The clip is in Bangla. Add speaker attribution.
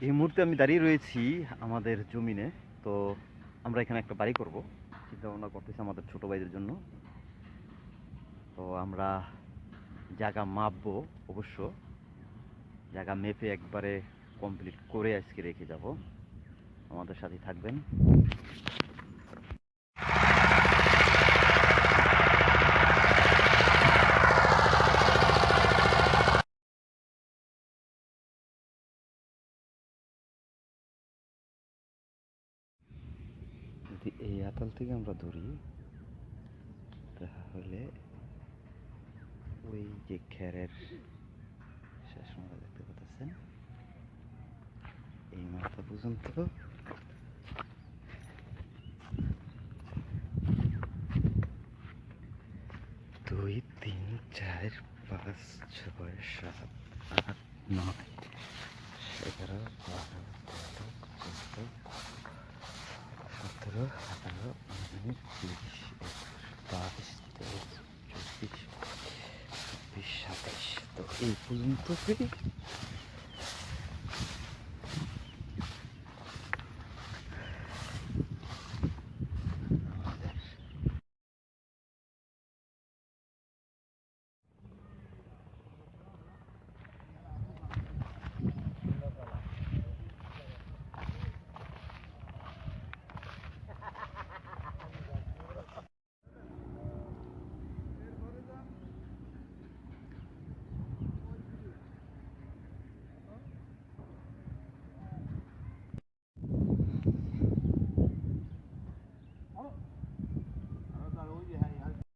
Speaker 1: এই মুহূর্তে আমি দাঁড়িয়ে রয়েছি আমাদের জমিনে। তো আমরা এখানে একটা বাড়ি করব। চিন্তা ভাবনা করতেছি আমাদের ছোট ভাইদের জন্য। তো আমরা জায়গা মাপবো অবশ্য। জায়গা মেপে একবারে কমপ্লিট করে আজকে রেখে যাব। আমাদের সাথে থাকবেন। যদি এই আতাল থেকে আমরা ধরি, তাহলে ওই যে খেরের শেষ মাথা দেখতে পাচ্ছেন, এই মাথা পর্যন্ত দুই, তিন, চার, পাঁচ, ছয়, সাত, আট, নয় সতেরো আঠারো উনিশ বিশ একুশ বাইশ তেইশ চব্বিশ চব্বিশ সাতাইশ তো এই পর্যন্ত